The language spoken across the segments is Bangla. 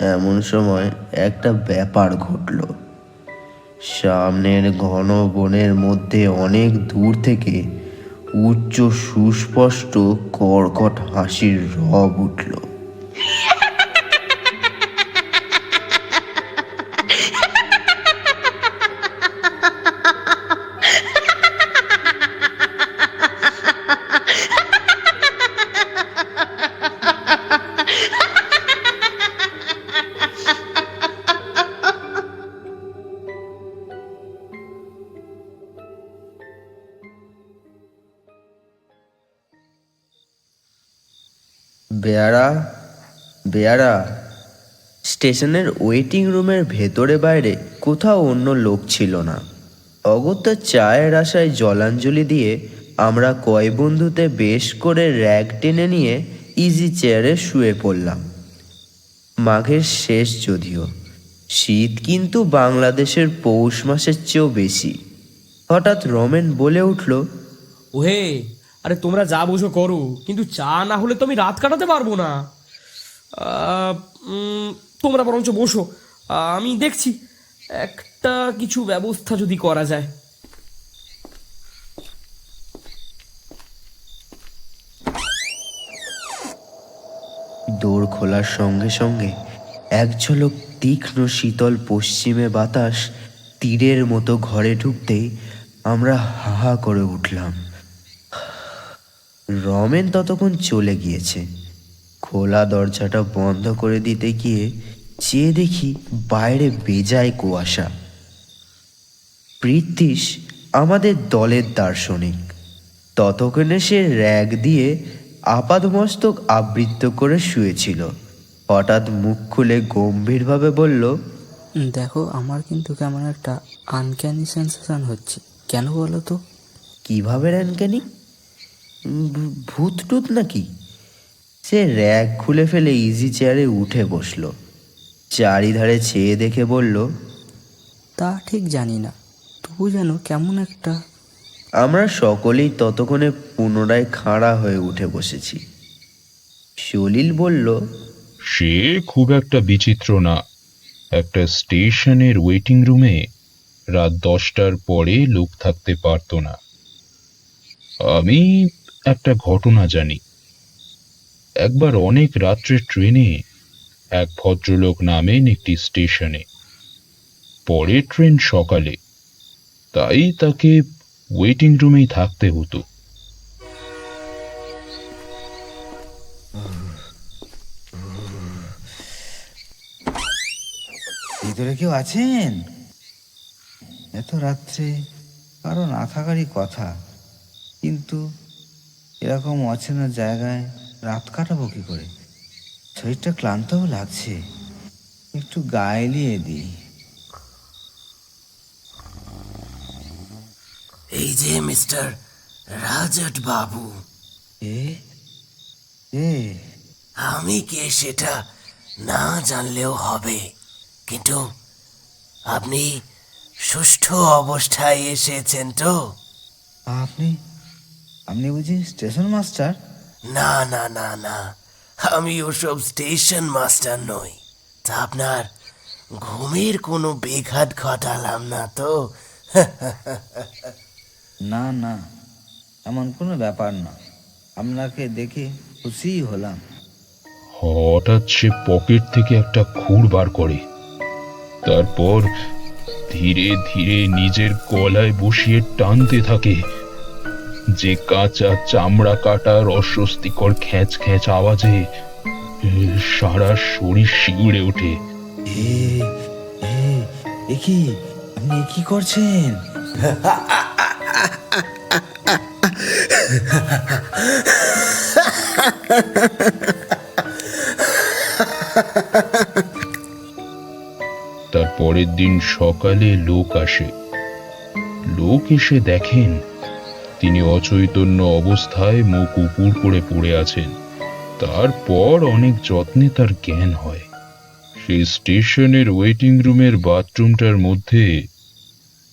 এমন সময় একটা ব্যাপার ঘটল। সামনের ঘন বনের মধ্যে অনেক দূর থেকে উচ্চ সুস্পষ্ট কর্কট হাসির রব উঠল। বেয়ারা বেয়ারা। স্টেশনের ওয়েটিং রুমের ভেতরে বাইরে কোথাও অন্য লোক ছিল না। অগত্যা চায়ের আশায় জলাঞ্জলি দিয়ে আমরা কয় বন্ধুতে বেশ করে র্যাগ টেনে নিয়ে ইজি চেয়ারে শুয়ে পড়লাম। মাঘের শেষ যদিও। শীত কিন্তু বাংলাদেশের পৌষ মাসের চেয়েও বেশি। হঠাৎ রমেন বলে উঠল, ওহে আরে তোমরা যা বোঝো করো, কিন্তু চা না হলে তো আমি রাত কাটাতে পারব না। তোমরা বরঞ্চ বসো। আমি দেখছি, একটা কিছু ব্যবস্থা যদি করা যায়। দৌড় খোলার সঙ্গে সঙ্গে এক ঝলক তীক্ষ্ণ শীতল পশ্চিমে বাতাস তীরের মতো ঘরে ঢুকতেই আমরা হাহা করে উঠলাম। রমেন ততক্ষণ চলে গিয়েছে। খোলা দরজাটা বন্ধ করে দিতে গিয়ে চেয়ে দেখি বাইরে বেজায় কুয়াশা। পৃথিস আমাদের দলের দার্শনিক। ততক্ষণে সে র্যাগ দিয়ে আপাদমস্তক আবৃত্ত করে শুয়েছিল। হঠাৎ মুখ খুলে গম্ভীরভাবে বলল দেখো আমার কিন্তু কেমন একটা আনক্যানি সেন্সেশন হচ্ছে। কেন বলো তো? কীভাবে র্যানকানি ভূত টুত নাকি? সে র্যাগ খুলে ফেলে ইজি চেয়ারে উঠে বসল। চারিধারে চেয়ে দেখে বলল তা ঠিক জানি না। তবু যেন কেমন একটা আমরা সকলেই ততক্ষণে পুনরায় খাড়া হয়ে উঠে বসেছি। সলিল বলল সে খুব একটা বিচিত্র না। একটা স্টেশনের ওয়েটিং রুমে রাত দশটার পরে লোক থাকতে পারতো না। আমি একটা ঘটনা জানি। একবার অনেক রাত্রে ট্রেনে এক ভদ্রলোক নামেন একটি স্টেশনে। পরে ট্রেন সকালে, তাই তাকে ওয়েটিং রুমেই থাকতে হতো। ভিতরে কেউ আছেন? এত রাত্রে কারও না থাকারই কথা। কিন্তু এরকম অচেনা জায়গায় রাত কাটাবো কি করে? শরীরটা ক্লান্তও লাগছে। একটু গায়ে দিই। এই যে মিস্টার রাজট বাবু। এ? এ? আমি কে সেটা না জানলেও হবে। কিন্তু আপনি সুষ্ঠু অবস্থায় এসেছেন তো? আপনি আপনি বুঝি স্টেশন মাস্টার না না না না। আমি ওসব স্টেশন মাস্টার নই। তা আপনার ঘুমের কোনো বেঘাত ঘটালাম না তো? না না এমন কোনো ব্যাপার না। আপনাকে দেখে খুশিই হলাম। হঠাৎ সে পকেট থেকে একটা খুর বার করে। তারপর ধীরে ধীরে নিজের গলায় বসিয়ে টানতে থাকে। যে কাঁচা চামড়া কাটার অস্বস্তিকর খ্যাঁচ খ্যাঁচ আওয়াজে সারা শরীর শিউড়ে ওঠে। এ কি? আপনি কি করছেন? তার পরের দিন সকালে লোক আসে। লোক এসে দেখেন তিনি অচৈতন্য অবস্থায় মুখ উপুর করে পড়ে আছেন। তারপর অনেক যত্নে তার জ্ঞান হয়। সেই স্টেশনের ওয়েটিং রুমের বাথরুমটার মধ্যে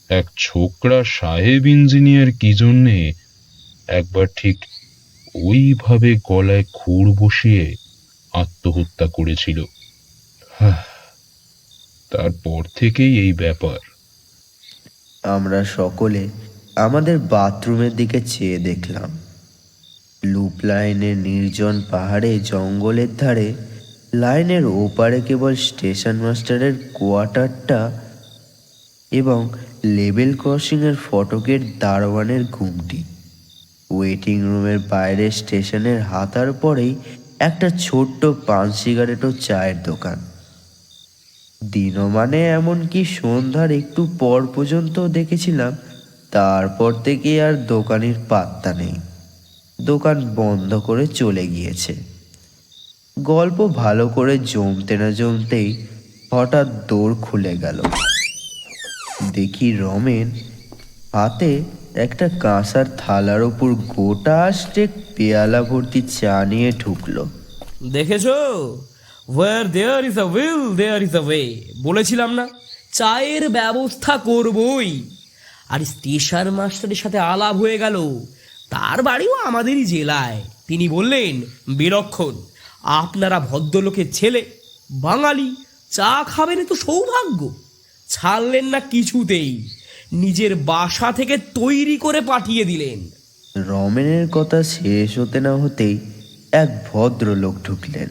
এক ছোকরা সাহেব ইঞ্জিনিয়ার কি জন্যে একবার ঠিক ওইভাবে গলায় খুর বসিয়ে আত্মহত্যা করেছিল। তারপর থেকেই এই ব্যাপার। আমরা সকলে আমাদের বাথরুমের দিকে চেয়ে দেখলাম। লুপ লাইনের নির্জন পাহাড়ে, জঙ্গলের ধারে, লাইনের ওপারে কেবল স্টেশন মাস্টারের কোয়ার্টারটা এবং লেবেল ক্রসিংয়ের ফটকের দারোয়ানের ঘুমটি। ওয়েটিং রুমের বাইরে স্টেশনের হাতার পরেই একটা ছোট্ট পান সিগারেট ও চায়ের দোকান। দিনমানে এমনকি সন্ধ্যার একটু পর পর্যন্ত দেখেছিলাম তারপর থেকে আর দোকানের পাত্তা নেই। দোকান বন্ধ করে চলে গিয়েছে। গল্প ভালো করে জমতে না জমতেই হঠাৎ দৌড় খুলে গেল। দেখি রমেন হাতে একটা কাঁসার থালার ওপর গোটা আসতে পেয়ালা ভর্তি চা নিয়ে ঢুকলো। দেখেছ? Where there is a will there is a way বলেছিলাম না, চায়ের ব্যবস্থা করবই। আর স্টেশন মাস্টারের সাথে আলাপ হয়ে গেল। তার বাড়িও আমাদেরই জেলায়। তিনি বললেন বিলক্ষণ আপনারা ভদ্রলোকের ছেলে, বাঙালি, চা খাবেন তো সৌভাগ্য। ছাড়লেন না কিছুতেই। নিজের বাসা থেকে তৈরি করে পাঠিয়ে দিলেন। রমেনের কথা শেষ হতে না হতেই এক ভদ্রলোক ঢুকলেন।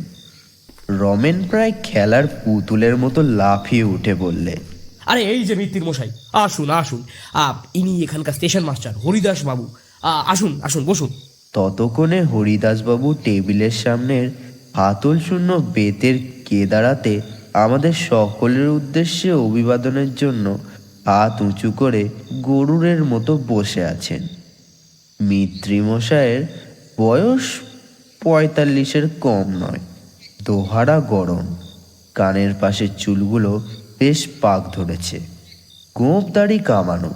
রমেন প্রায় খেলার পুতুলের মতো লাফিয়ে উঠে বললে আরে, এই যে মিত্তির মশাই, আসুন আসুন। ইনি এখানকার স্টেশন মাস্টার হরিদাস বাবু। আসুন আসুন, বসুন। ততক্ষণে হরিদাসবাবু টেবিলের সামনের হাতল শূন্য বেতের কেদারাতে আমাদের সকলের উদ্দেশ্যে অভিবাদনের জন্য হাত উঁচু করে গরুরের মতো বসে আছেন। মিত্রিমশায়ের বয়স পঁয়তাল্লিশের কম নয়, দোহারা গরম। কানের পাশের চুলগুলো বেশ পাক ধরেছে। গোঁপ দাড়ি কামানো।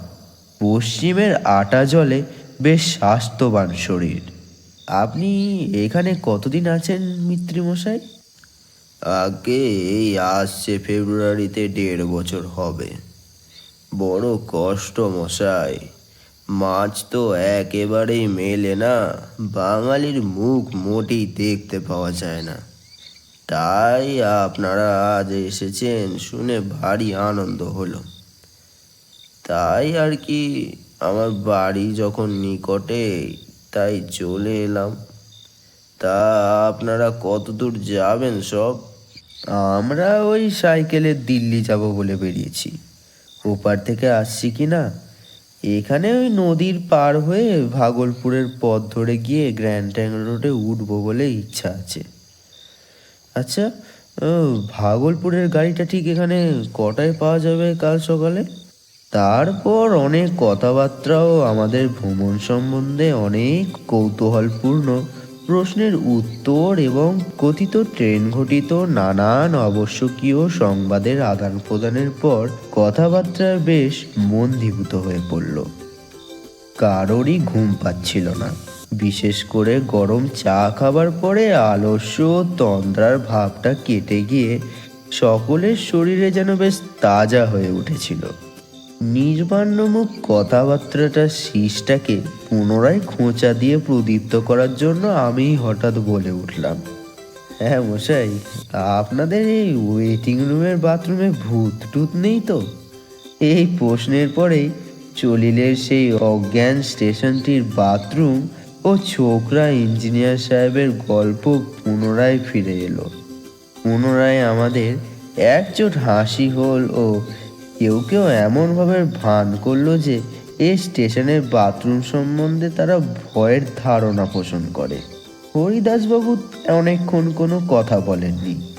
পশ্চিমের আটা জলে বেশ স্বাস্থ্যবান শরীর। আপনি এখানে কতদিন আছেন, মিত্রিমশাই? আগে এই আসছে ফেব্রুয়ারিতে দেড় বছর হবে। বড় কষ্ট, মশাই। মাছ তো একেবারেই মেলে না। বাঙালির মুখ মোটেই দেখতে পাওয়া যায় না। তাই আপনারা আজ এসেছেন শুনে ভারী আনন্দ হলো। তাই আর কি, আমার বাড়ি যখন নিকটে, তাই চলে এলাম। তা আপনারা কত দূর যাবেন সব? আমরা ওই সাইকেলে দিল্লি যাব বলে বেরিয়েছি। ওপার থেকে আসছি কি না? এখানে ওই নদীর পার হয়ে ভাগলপুরের পথ ধরে গিয়ে গ্র্যান্ড ট্যাঙ্ক রোডে উঠবো বলে ইচ্ছা আছে। আচ্ছা ভাগলপুরের গাড়িটা ঠিক এখানে কটায় পাওয়া যাবে কাল সকালে? তারপর অনেক কথাবার্তাও আমাদের ভ্রমণ সম্বন্ধে অনেক কৌতূহলপূর্ণ। প্রশ্নের উত্তর এবং কথিত ট্রেন ঘটিত নানান আবশ্যকীয় সংবাদের আদান প্রদানের পর কথাবার্তা বেশ মন্দীভূত হয়ে পড়ল। কারোরই ঘুম পাচ্ছিল না। বিশেষ করে গরম চা খাবার পরে আলস্য তন্দ্রার ভাবটা কেটে গিয়ে সকলের শরীরে যেন বেশ তাজা হয়ে উঠেছিল। নির্বাণমুখ কথাবার্তাটা শীষটাকে পুনরায় খোঁচা দিয়ে প্রদীপ্ত করার জন্য আমি হঠাৎ বলে উঠলাম হ্যাঁ মশাই, আপনাদের এই ওয়েটিং রুমের বাথরুমে ভূত টুত নেই তো? এই প্রশ্নের পরেই চলিলের সেই অজ্ঞান স্টেশনটির বাথরুম ও ছোকরা ইঞ্জিনিয়ার সাহেবের গল্প পুনরায় ফিরে এলো। পুনরায় আমাদের একচোট হাসি হল ও কেউ কেউ এমনভাবে ভান করল যে এই স্টেশনের বাথরুম সম্বন্ধে তারা ভয়ের ধারণা পোষণ করে। হরিদাসবাবু অনেকক্ষণ কোনো কথা বলেননি।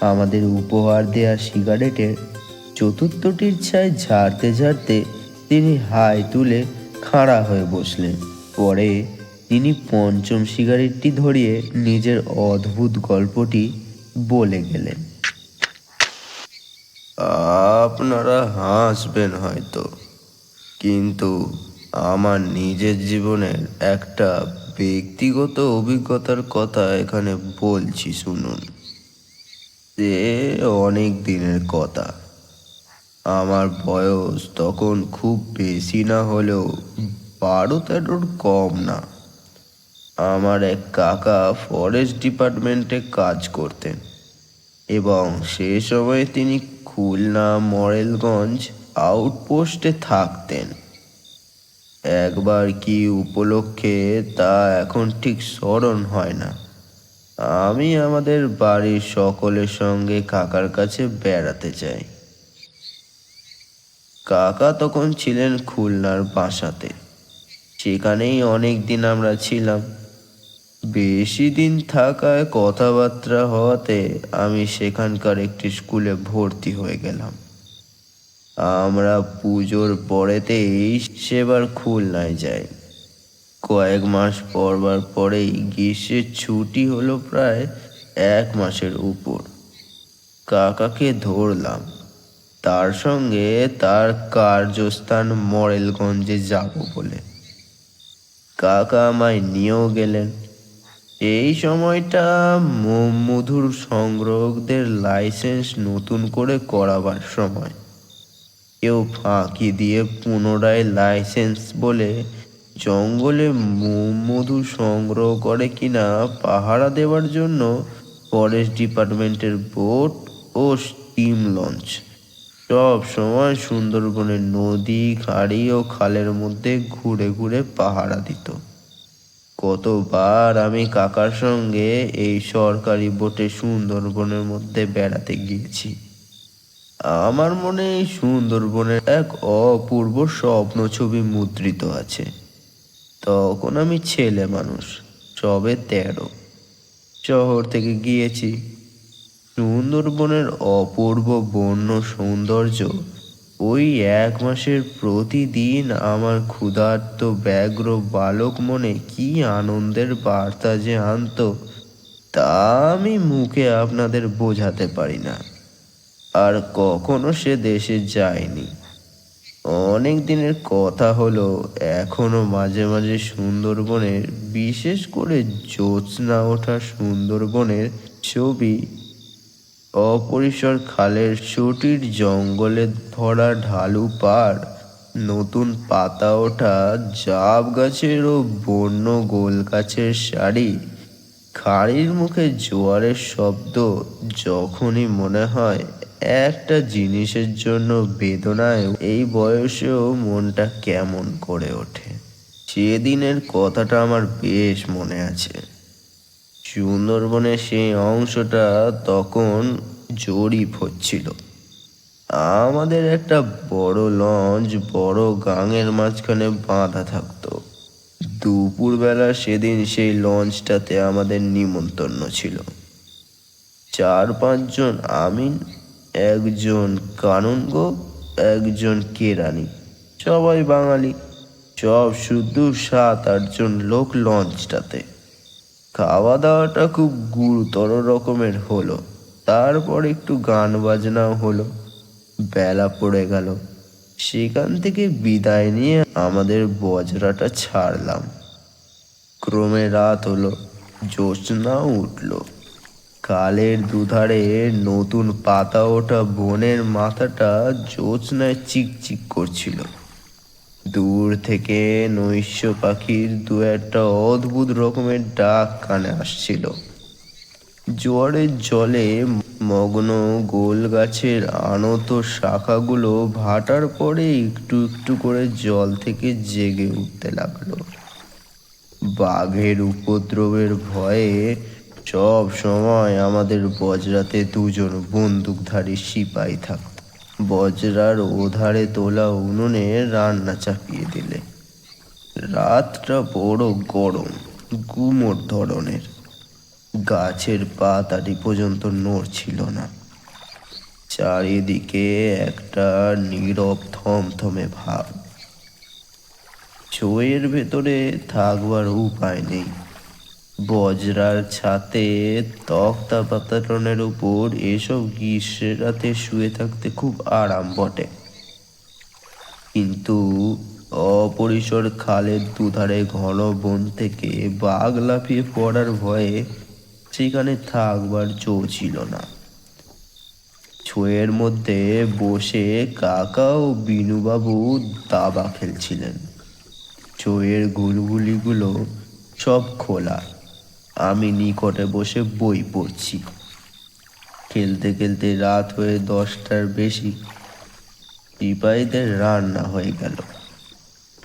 আমাদের উপহার দেয়া সিগারেটের চতুর্থটির ছায় ঝাড়তে ঝাড়তে তিনি হাই তুলে খাড়া হয়ে বসলেন। পরে তিনি পঞ্চম সিগারেটটি ধরিয়ে নিজের অদ্ভুত গল্পটি বলে গেলেন। আপনারা হাসবেন হয়তো, কিন্তু আমার নিজের জীবনের একটা ব্যক্তিগত অভিজ্ঞতার কথা এখানে বলছি, শুনুন। সে অনেক দিনের কথা। আমার বয়স তখন খুব বেশি না হলেও বারো তেরোর কম না। আমার এক কাকা ফরেস্ট ডিপার্টমেন্টে কাজ করতেন এবং সে সময় তিনি খুলনা, মরেলগঞ্জ আউটপোস্টে থাকতেন। একবার কি উপলক্ষে তা এখন ঠিক স্মরণ হয় না। আমি আমাদের বাড়ির সকলের সঙ্গে কাকার কাছে বেড়াতে যাই। কাকা তখন ছিলেন খুলনার বাসাতে। সেখানেই অনেক দিন আমরা ছিলাম। বেশি দিন থাকায় কথাবার্তা হওয়াতে আমি সেখানকার একটি স্কুলে ভর্তি হয়ে গেলাম। আমরা পুজোর পরেতেই সেবার খুলনায় যাই। কয়েক মাস পরবার পরেই গ্রীষ্মের ছুটি হলো প্রায় এক মাসের উপর। কাকাকে ধরলাম। তার সঙ্গে তার কার্যস্থান মরেলগঞ্জে যাব বলে। কাকা আমায় নিয়েও গেলেন। এই সময়টা মধুর সংগ্রহকদের লাইসেন্স নতুন করে করাবার সময়। কেউ ফাঁকি দিয়ে পুনরায় লাইসেন্স বলে জঙ্গলে মধু সংগ্রহ করে কিনা পাহারা দেওয়ার জন্য ফরেস্ট ডিপার্টমেন্টের বোট ও স্টিম লঞ্চ। সব সময় সুন্দরবনের নদী, খাড়ি ও খালের মধ্যে ঘুরে ঘুরে পাহারা দিত। কতবার আমি কাকার সঙ্গে এই সরকারি বোটে সুন্দরবনের মধ্যে বেড়াতে গিয়েছি। আমার মনে এই সুন্দরবনের এক অপূর্ব স্বপ্ন ছবি মুদ্রিত আছে। তখন আমি ছেলে মানুষ, সবে তেরো। শহর থেকে গিয়েছি। সুন্দরবনের অপূর্ব বন্য সৌন্দর্য ওই এক মাসের প্রতিদিন আমার ক্ষুধার্ত ব্যগ্র বালক মনে কি আনন্দের বার্তা যে আনতো, তা আমি মুখে আপনাদের বোঝাতে পারি না। আর কখনো সে দেশে যায়নি। অনেক দিনের কথা হলো, এখনও মাঝে মাঝে সুন্দরবনের, বিশেষ করে জ্যোৎস্না ওঠা সুন্দরবনের ছবি অপরিসর খালের সুটির জঙ্গলে ভরা ঢালু পাড়, নতুন পাতা ওঠা জাব গাছের ও বন্য গোল গাছের শাড়ি। খাড়ির মুখে জোয়ারের শব্দ যখনই মনে হয়, একটা জিনিসের জন্য বেদনায় এই বয়সেও মনটা কেমন করে ওঠে। সেদিনের কথাটা আমার বেশ মনে আছে। সুন্দরবনের সেই অংশটা তখন জরিপ হচ্ছিল। আমাদের একটা বড় লঞ্চ বড় গাঙের মাঝখানে বাঁধা থাকতো। দুপুরবেলা সেদিন সেই লঞ্চটাতে আমাদের নিমন্ত্রণ ছিল। চার পাঁচজন আমিন, একজন কানুনগো একজন কেরানি, সবাই বাঙালি। সব শুধু সাত আটজন লোক লঞ্চটাতে। খাওয়া দাওয়াটা খুব গুরুতর রকমের হলো। তারপর একটু গান বাজনাও হলো। বেলা পড়ে গেল। সেখান থেকে বিদায় নিয়ে আমাদের বজরাটা ছাড়লাম। ক্রমে রাত হলো জ্যোৎস্নাও উঠল। কালের দুধারে নতুন পাতা ওঠা বনের মাথাটা জ্যোৎস্নায় চিকচিক করছিল। দূর থেকে নৈশ পাখির দু একটা অদ্ভুত রকমের ডাক কানে আসছিল। জোয়ারের জলে মগ্ন গোল গাছের আনত শাখাগুলো ভাটার পরে একটু একটু করে জল থেকে জেগে উঠতে লাগল। বাঘের উপদ্রবের ভয়ে সব সময় আমাদের বজরাতে দুজন বন্দুকধারী সিপাহী থাকত। বজরার ওধারে তোলা উনুনে রান্না চাপিয়ে দিলে। রাতটা বড় গরম, গুমোট ধরনের। গাছের পাতাটি পর্যন্ত নড়ছিল না। চারিদিকে একটা নীরব থমথমে ভাব। ছইয়ের ভেতরে থাকবার উপায় নেই। বজরার ছাতে তক্তা পাতাটনের উপর এসব গ্রীষ্মের রাতে শুয়ে থাকতে খুব আরাম বটে। কিন্তু অপরিসর খালের দুধারে ঘন বন থেকে বাঘ লাফিয়ে পড়ার ভয়ে সেখানে থাকবার জো ছিল না। ছোয়ের মধ্যে বসে কাকা ও বিনুবাবু দাবা খেলছিলেন। চোয়ের গুলগুলিগুলো সব খোলা। আমি নিকটে বসে বই পড়ছি। খেলতে খেলতে রাত হয়ে দশটার বেশি। সিপাহীদের রান্না হয়ে গেল।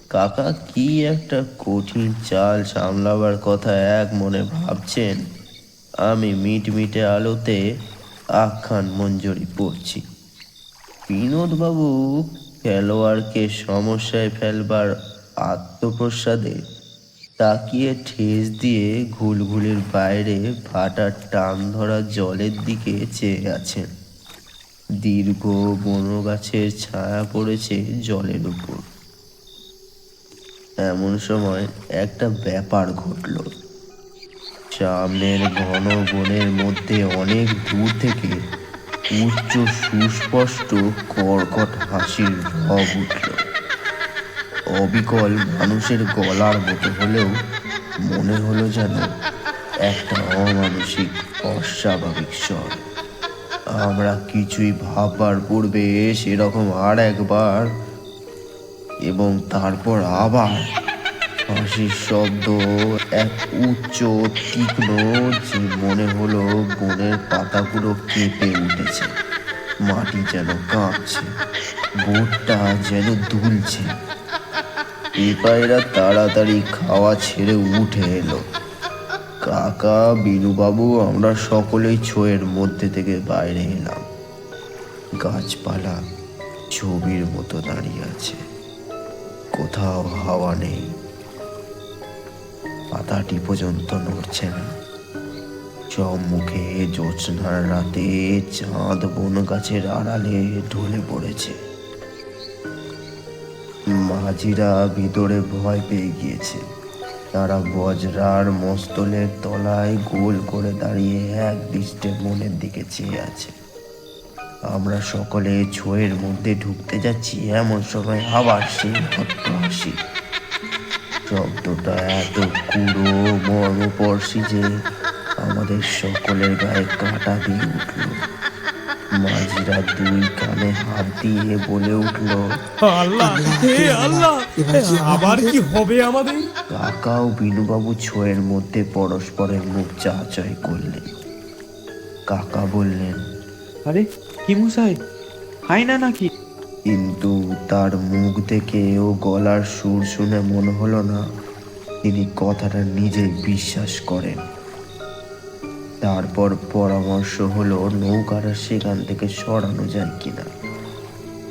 কাকা, কি একটা কঠিন চাল সামলাবার কথা এক মনে ভাবছেন? আমি মিটমিটে আলোতে আখ্যান মঞ্জুরি পড়ছি। বিনোদবাবু খেলোয়াড়কে সমস্যায় ফেলবার আত্মপ্রসাদে তাকিয়ে ঠেস দিয়ে ঘুলঘুলির বাইরে ভাটার টান ধরা জলের দিকে চেয়ে আছেন। দীর্ঘ বনো গাছের ছায়া পড়েছে জলের উপর। এমন সময় একটা ব্যাপার ঘটল। সামনের ঘন বনের মধ্যে অনেক দূর থেকে উচ্চ সুস্পষ্ট কর্কট হাসির রব উঠল। অবিকল মানুষের গলার মতো হলেও মনে হলো যেন একটা অমানসিক, অস্বাভাবিক স্বর। আমরা কিছুই ভাববার পূর্বে সেরকম আর একবার এবং তারপর আবার হাসির শব্দ, এক উচ্চ, তীক্ষ্ণ যে মনে হলো বনের পাতাগুলো কেঁপে উঠেছে। মাটি যেন কাঁপছে, বোটটা যেন দুলছে। পেপাইরা তাড়াতাড়ি খাওয়া ছেড়ে উঠে এলো। কাকা, বিনুবাবু, আমরা সকলেই ছোয়ের মধ্যে থেকে বাইরে এলাম। গাছপালা ছবির মতো দাঁড়িয়ে আছে। কোথাও হাওয়া নেই। পাতাটি পর্যন্ত নড়ছে না। সম্মুখে জ্যোৎস্নার রাতে চাঁদ বন গাছের আড়ালে ঢলে পড়েছে। মাঝিরা ভিতরে ভয় পেয়ে গিয়েছে। তারা বজরার মস্তলের তলায় গোল করে দাঁড়িয়ে এক দৃষ্টে মনের দিকে চেয়ে আছে। আমরা সকলে ছোয়ের মধ্যে ঢুকতে যাচ্ছি, এমন সময় আবার সেই হট্ট হাসি। শব্দটা এত কুড়ো মর্মপর্শী যে আমাদের সকলের গায়ে কাঁটা দিয়ে উঠল। মাঝিরা দুই কানে হাত দিয়ে বলে উঠল আল্লাহ হে আল্লাহ আবার কি হবে আমাদের? কাকা ও বিনুবাবু ছোয়ের মধ্যে পরস্পরের মুখ চাচয় করলেন। কাকা বললেন আরে কি মশাই? হাই না নাকি? কিন্তু তার মুখ দেখে ও গলার সুর শুনে মনে হলো না তিনি কথাটা নিজেই বিশ্বাস করেন। তারপর পরামর্শ হলো নৌকাটা সেখান থেকে সরানো যায় কিনা।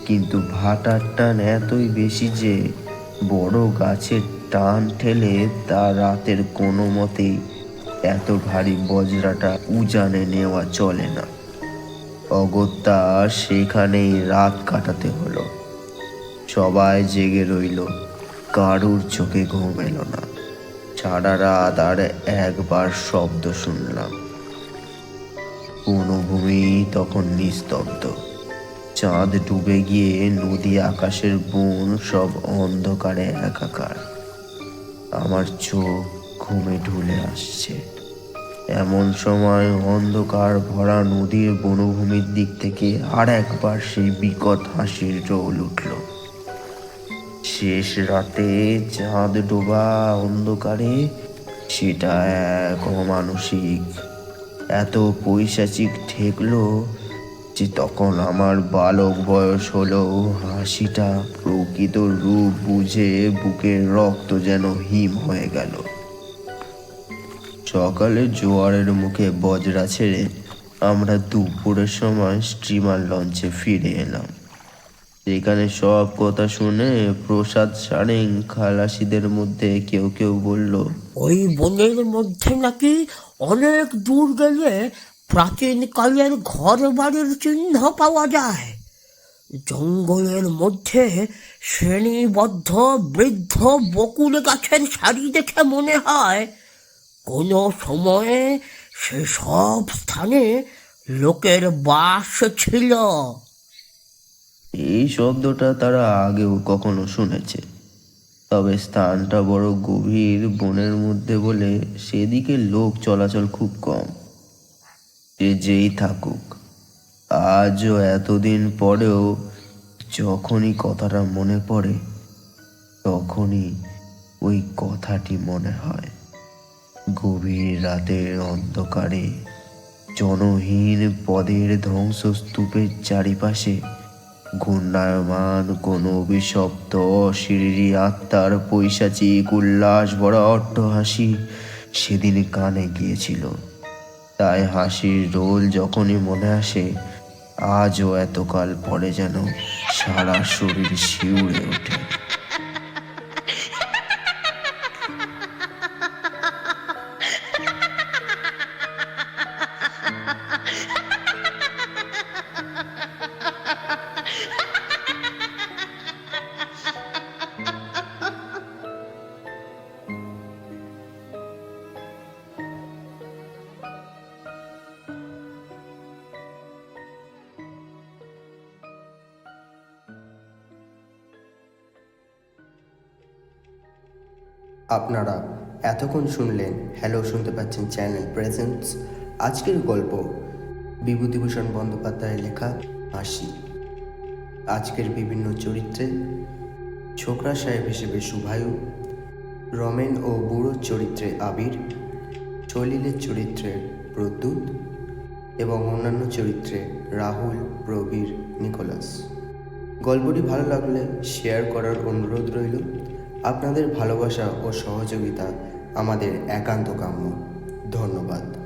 কিন্তু ভাটার টান এতই বেশি যে বড় গাছের টান ঠেলে তা রাতের কোনো মতেই এত ভারী বজরাটা উজানে নেওয়া চলে না। অগত্যা সেখানেই রাত কাটাতে হলো। সবাই জেগে রইল, কারুর চোখে ঘুম এলো না। সারা রাত আর একবার শব্দ শুনলাম। বনভূমি তখন নিস্তব্ধ। চাঁদ ডুবে গিয়ে নদী, আকাশের বন সব অন্ধকারে একাকার। আমার চোখ ঘুমে ঢুলে আসছে। এমন সময় অন্ধকার ভরা নদীর বনভূমির দিক থেকে আর একবার সেই বিকট হাসির রোল উঠল। শেষ রাতে চাঁদ ডোবা অন্ধকারে, সেটা এক অমানসিক এত পৈশাচিক ঠেকলো যে তখন আমার বালক বয়স হলো। হাসিটা প্রকৃত রূপ বুঝে বুকের রক্ত যেন হিম হয়ে গেল। সকালে জোয়ারের মুখে বজরা ছেড়ে আমরা দুপুরের সময় স্টিমার লঞ্চে ফিরে এলাম। সেখানে সব কথা শুনে প্রসাদ সারেং খালাসিদের মধ্যে কেউ কেউ বলল, ওই বনের মধ্যে নাকি অনেক দূর গেলে প্রাচীন কালের ঘর বাড়ির চিহ্ন পাওয়া যায়। জঙ্গলের মধ্যে শ্রেণীবদ্ধ বৃদ্ধ বকুল গাছের সারি দেখে মনে হয় কোনো সময়ে সেসব স্থানে লোকের বাস ছিল। এই শব্দটা তারা আগেও কখনো শুনেছে। তবে স্থানটা বড় গভীর বনের মধ্যে বলে সেদিকে লোক চলাচল খুব কম। যে যেই থাকুক, আজও এতদিন পরেও যখনই কথাটা মনে পড়ে, তখনই ওই কথাটি মনে হয়। গভীর রাতের অন্ধকারে জনহীন পদের ধ্বংসস্তূপের চারিপাশে ঘূর্ণায়মান কোনো অভিশপ্ত শিরি আত্মার পৈশাচিক উল্লাস, বড় অট্টহাসি সেদিন কানে গিয়েছিল। তাই হাসির রোল যখনই মনে আসে, আজও এতকাল পরে যেন সারা শরীর শিউড়ে ওঠে। আপনারা এতক্ষণ শুনলেন হ্যালো শুনতে পাচ্ছেন চ্যানেল প্রেজেন্টস। আজকের গল্প বিভূতিভূষণ বন্দ্যোপাধ্যায়ের লেখা হাসি। আজকের বিভিন্ন চরিত্রে ছোকরা সাহেব হিসেবে শুভায়ু রমেন ও বুড়োর চরিত্রে আবির, চলিলের চরিত্রে প্রদ্যুৎ এবং অন্যান্য চরিত্রে রাহুল, প্রবীর, নিকোলাস। গল্পটি ভালো লাগলে শেয়ার করার অনুরোধ রইল। আপনাদের ভালোবাসা ও সহযোগিতা আমাদের একান্ত কাম্য। ধন্যবাদ।